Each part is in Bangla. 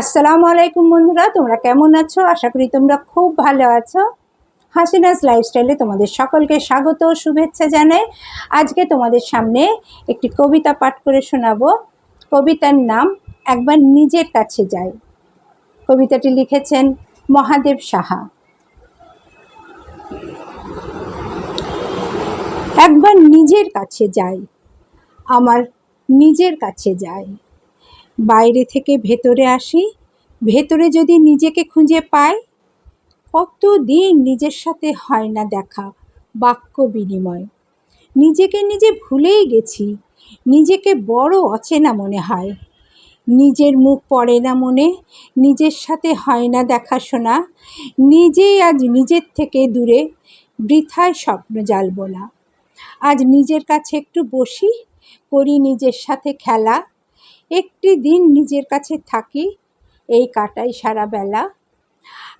আসসালামু আলাইকুম বন্ধুরা, তোমরা কেমন আছো? আশা করি তোমরা খুব ভালো আছো। হাসিনাস লাইফস্টাইলে তোমাদের সকলকে স্বাগত শুভেচ্ছা জানাই। আজকে তোমাদের সামনে একটি কবিতা পাঠ করে শোনাবো। কবিতার নাম, একবার নিজের কাছে যাই। কবিতাটি লিখেছেন মহাদেব সাহা। একবার নিজের কাছে যাই, আমার নিজের কাছে যাই। বাইরে থেকে ভেতরে আসি। ভেতরে যদি নিজেকে খুঁজে পাই কত দিন নিজের সাথে হয় না দেখা, বাক্য বিনিময়। নিজেকে নিজে ভুলেই গেছি, নিজেকে বড় অচেনা মনে হয়। নিজের মুখ পড়ে না মনে, নিজের সাথে হয় না দেখাশোনা নিজেই আজ নিজের থেকে দূরে, বৃথায় স্বপ্ন জ্বালব না। আজ নিজের কাছে একটু বসি, করি নিজের সাথে খেলা একটি দিন নিজের কাছে থাকি, এই কাটাই সারা বেলা।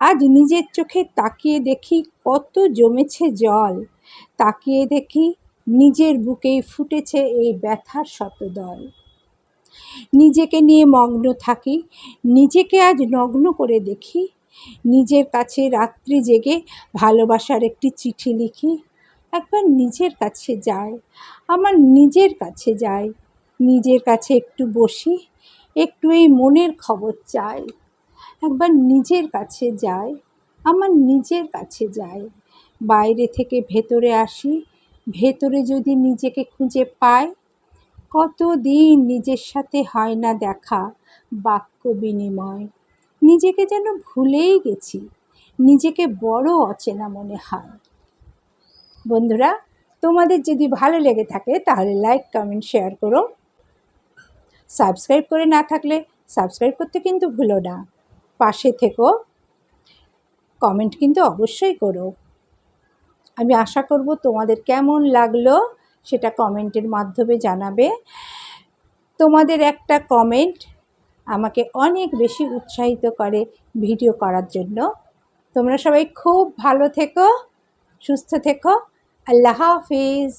আজ নিজের চোখে তাকিয়ে দেখি কত জমেছে জল। তাকিয়ে দেখি নিজের বুকেই ফুটেছে এই ব্যথার শতদল। নিজেকে নিয়ে মগ্ন থাকি, নিজেকে আজ নগ্ন করে দেখি। নিজের কাছে রাত্রি জেগে ভালোবাসার একটি চিঠি লিখি। একবার নিজের কাছে যায় আমার নিজের কাছে যায় নিজের কাছে একটু বসি, একটু এই মনের খবর চাই। একবার নিজের কাছে যাই, আমার নিজের কাছে যাই। বাইরে থেকে ভেতরে আসি, ভেতরে যদি নিজেকে খুঁজে পাই কত দিন নিজের সাথে হয় না দেখা, বাক্য বিনিময়। নিজেকে যেন ভুলেই গেছি, নিজেকে বড় অচেনা মনে হয়। বন্ধুরা, তোমাদের যদি ভালো লেগে থাকে তাহলে লাইক কমেন্ট শেয়ার করো। সাবস্ক্রাইব করে না থাকলে সাবস্ক্রাইব করতে কিন্তু ভুলো না। পাশে থেকো, কমেন্ট কিন্তু অবশ্যই করো। আমি আশা করব তোমাদের কেমন লাগল সেটা কমেন্টের মাধ্যমে জানাবে। তোমাদের একটা কমেন্ট আমাকে অনেক বেশি উৎসাহিত করে ভিডিও করার জন্য। তোমরা সবাই খুব ভালো থেকো, সুস্থ থেকো। আল্লাহ হাফিজ।